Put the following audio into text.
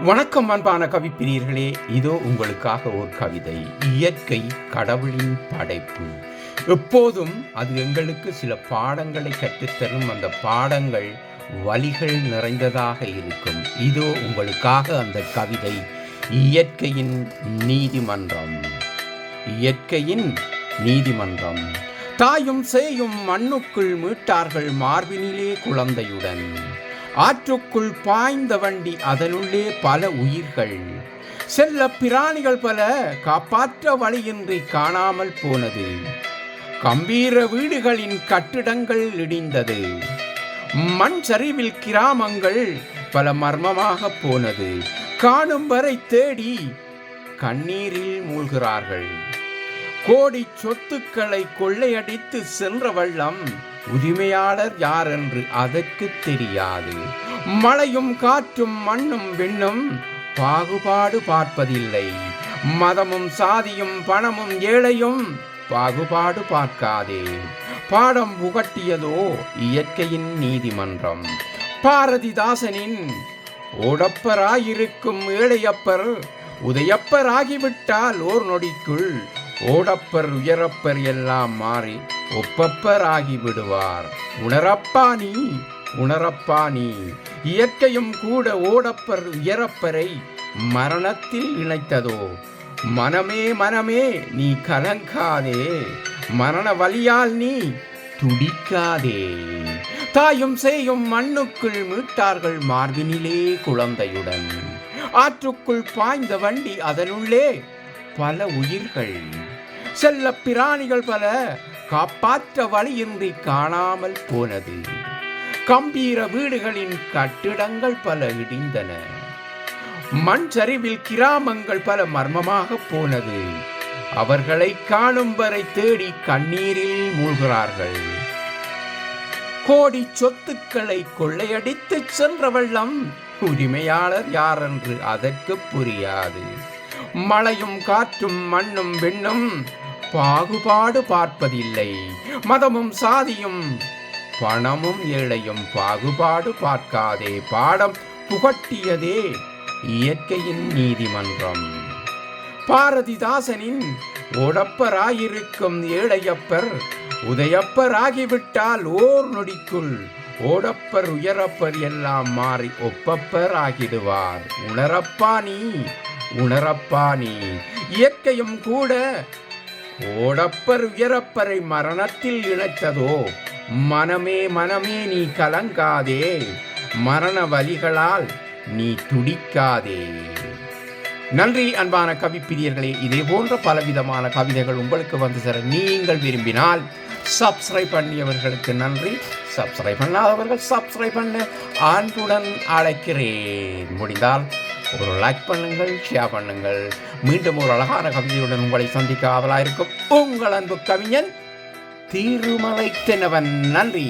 வணக்கம் அன்பான கவிப்பிரியர்களே. இதோ உங்களுக்காக ஒரு கவிதை. இயற்கை கடவுளின் படைப்பு. எப்போதும் அது எங்களுக்கு சில பாடங்களை கற்றுத்தரும் அந்த பாடங்கள் வழிகள் நிறைந்ததாக இருக்கும். இதோ உங்களுக்காக அந்த கவிதை. இயற்கையின் நீதிமன்றம். இயற்கையின் நீதிமன்றம். தாயும் சேயும் மண்ணுக்குள் மீட்டார்கள் மார்பினிலே குழந்தையுடன். ஆற்றுக்குள் பாய்ந்த வண்டி அதனுள்ளே பல உயிர்கள். செல்ல பிராணிகள் பல காப்பாற்ற வழியின்றி காணாமல் போனது. கம்பீர வீடுகளின் கட்டிடங்கள் இடிந்தது. மண் சரிவில் கிராமங்கள் பல மர்மமாக போனது. காணும் வரை தேடி கண்ணீரில் மூழ்கிறார்கள். கோடி சொத்துக்களை கொள்ளையடித்து சென்ற வள்ளம் உரிமையாளர் யார் என்று அதற்கு தெரியாது. மழையும் காற்றும் மண்ணும் விண்ணும் பாகுபாடு பார்ப்பதில்லை. மதமும் சாதியும் பணமும் ஏழையும் பாகுபாடு பார்க்காதே. பாடம் புகட்டியதோ இயற்கையின் நீதிமன்றம். பாரதிதாசனின் ஓடப்பராயிருக்கும் ஏழையப்பர் உதயப்பராகிவிட்டால் ஓர் நொடிக்குள் ஓடப்பர் உயரப்பர் எல்லாம் மாறி ஒப்பப்பர் ஆகிவிடுவார் உணரப்பா நீ உணரப்பா நீ. இயற்கையும் கூட ஓடப்பர் உயரப்பரை மரணத்தில் இணைத்ததோ? மனமே மனமே நீ கலங்காதே. மரண வழியால் நீ துடிக்காதே. தாயும் சேயும் மண்ணுக்குள் மீட்டார்கள் மார்பினிலே குழந்தையுடன். ஆற்றுக்குள் பாய்ந்த வண்டி அதனுள்ளே பல உயிர்கள். செல்ல பிராணிகள் பல காப்பாற்ற வழியின்றி காணாமல் போனது. கம்பீர வீடுகளின் கட்டிடங்கள் பல இடிந்தன. மண் சரிவில் கிராமங்கள் பல மர்மமாக போனது. அவர்களை காணும் வரை தேடி கண்ணீரில் மூழ்கிறார்கள். கோடி சொத்துக்களை கொள்ளையடித்து சென்ற வெள்ளம் உரிமையாளர் யார் என்று அதற்கு புரியாது. மழையும் காற்றும் மண்ணும் வெண்ணும் பாகுபாடு பார்ப்பதில்லை. மதமும் சாதியும் பணமும் ஏழையும் பாகுபாடு பார்க்காதே. பாடம் புகட்டியதே இயற்கையின் நீதிமன்றம். பாரதிதாசனின் ஓடப்பராயிருக்கும் ஏழையப்பர் உதயப்பராகிவிட்டால் ஓர் நொடிக்குள் ஓடப்பர் உயரப்பர் எல்லாம் மாறி ஒப்பப்பர் ஆகிடுவார் உணரப்பா நீ உணரப்பா நீ. இயற்கையும் கூட ஓடப்பர் உயரப்பரை மரணத்தில் இணைத்ததோ? மனமே மனமே நீ கலங்காதே. மரண வலிகளால் நீ துடிக்காதே. நன்றி அன்பான கவிப்பிரியர்களே இதே போன்ற பலவிதமான கவிதைகள் உங்களுக்கு வந்து சேர நீங்கள் விரும்பினால் சப்ஸ்கிரைப் பண்ணியவர்களுக்கு நன்றி. சப்ஸ்கிரைப் பண்ணாதவர்கள் சப்ஸ்கிரைப் பண்ண. அன்புடன் அழைக்கிறேன். முடிந்தால் ஒரு லைக் பண்ணுங்கள் ஷேர் பண்ணுங்கள். மீண்டும் ஒரு அழகான கவிதையுடன் உங்களை சந்திக்க ஆவலாயிருக்கும் உங்கள் அன்பு கவிஞன் திருமலை தினவன் நன்றி.